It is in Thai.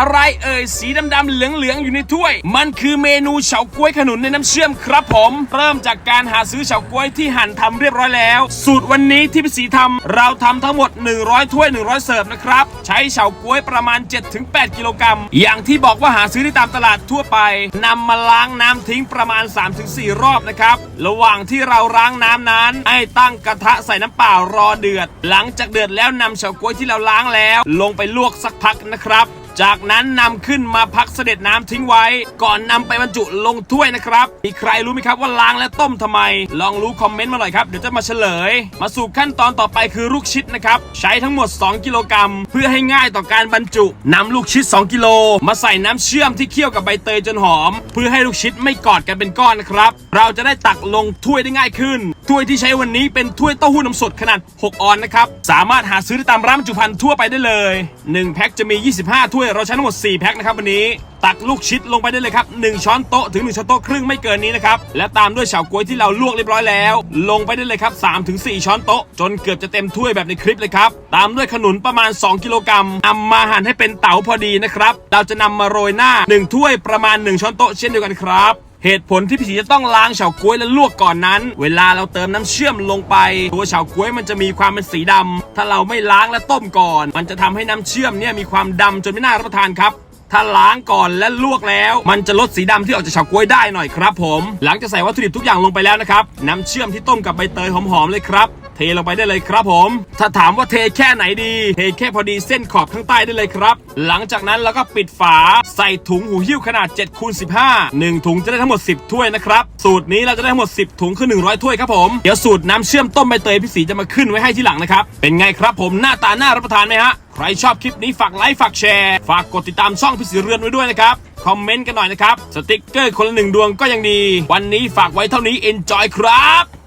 อะไรเอ่ยสีดำๆเหลืองๆอยู่ในถ้วย มันคือเมนูเฉาก๊วยขนุนในน้ำเชื่อมครับผม เริ่มจากการหาซื้อเฉาก๊วยที่หั่นทำเรียบร้อยแล้ว สูตรวันนี้ที่พี่สีทำเราทำทั้งหมด 100 ถ้วย 100 เสิร์ฟนะครับ ใช้เฉาก๊วยประมาณ 7-8 กิโลกรัม อย่างที่บอกว่าหาซื้อได้ตามตลาดทั่วไปนำมาล้างน้ำทิ้งประมาณ 3-4 รอบนะครับ ระหว่างที่เราล้างน้ำนั้นให้ตั้งกระทะใส่น้ำเปล่ารอเดือด หลังจากเดือดแล้วนำเฉาก๊วยที่เราล้างแล้ว ลงไปลวกสักพักนะครับ จากนั้นนำขึ้นมาพักเสด็จน้ำทิ้งไว้ ก่อนนำไปบรรจุลงถ้วยนะครับ มีใครรู้ไหมครับว่าล้างและต้มทำไม ลองรู้คอมเมนต์มาหน่อยครับ เดี๋ยวจะมาเฉลย มาสู่ขั้นตอนต่อไปคือลูกชิดนะครับ ใช้ทั้งหมด 2 กิโลกรัมเพื่อให้ง่ายต่อการบรรจุนำลูกชิด 2 กิโล มาใส่น้ำเชื่อมที่เคี่ยวกับใบเตยจนหอม เพื่อให้ลูกชิดไม่กอดกันเป็นก้อนนะครับ เราจะได้ตักลงถ้วยได้ง่ายขึ้น ถ้วยที่ใช้วันนี้เป็นถ้วยเต้าหู้น้ำสดขนาด 6 ออนนะครับ สามารถหาซื้อได้ตามร้านบรรจุภัณฑ์ทั่วไปได้เลย 1 แพ็คจะมี 25 ถ้วยเราใช้ทั้งหมด 4 แพ็คนะครับวันนี้ ตักลูกชิดลงไปได้เลยครับ 1 ช้อนโต๊ะถึง 1 ช้อนโต๊ะครึ่งไม่เกินนี้นะครับ และตามด้วยเฉาก๊วยที่เราลวกเรียบร้อยแล้ว ลงไปได้เลยครับ3-4ช้อนโต๊ะ จนเกือบจะเต็มถ้วยแบบในคลิปเลยครับตามด้วยขนุนประมาณ 2 กิโลกรัมนำมาหั่นให้เป็นเต๋าพอดีนะครับเราจะนำมาโรยหน้า 1 ถ้วยประมาณ 1 ช้อนโต๊ะเช่นเดียวกันครับ เหตุผลที่พี่สีจะต้องล้างเฉาก๊วยและลวกก่อนนั้น เวลาเราเติมน้ำเชื่อมลงไป ตัวเฉาก๊วยมันจะมีความเป็นสีดำถ้าเราไม่ล้างและต้มก่อน มันจะทำให้น้ำเชื่อมเนี่ยมีความดำจนไม่น่ารับประทานครับถ้าล้างก่อนและลวกแล้ว มันจะลดสีดำที่ออกจากเฉาก๊วยได้หน่อยครับผม หลังจากใส่วัตถุดิบทุกอย่างลงไปแล้วนะครับ น้ำเชื่อมที่ต้มกับใบเตยหอมๆเลยครับ ทลงไปได้เลยครับผม ถ้าถามว่าเทแค่ไหนดี เทแค่พอดีเส้นขอบข้างใต้ได้เลยครับ หลังจากนั้นเราก็ปิดฝาใส่ถุงหูหิ้วขนาด7คูณ15 1 ถุงจะได้ทั้งหมด 10 ถ้วยนะครับ สูตรนี้เราจะได้ทั้งหมด 10 ถุงคือ 100 ถ้วยครับผม เดี๋ยวสูตรน้ำเชื่อมต้มใบเตยพี่สีจะมาขึ้นไว้ให้ที่หลังนะครับ เป็นไงครับผมหน้าตาน่ารับประทานไหมฮะ ใครชอบคลิปนี้ฝากไลค์ฝากแชร์ ฝากกดติดตามช่องพี่สีเรือนไว้ด้วยนะครับ คอมเมนต์กันหน่อยนะครับ สติกเกอร์คนละหนึ่งดวงก็ยังดี วันนี้ฝากไว้เท่านี้ enjoy ครับ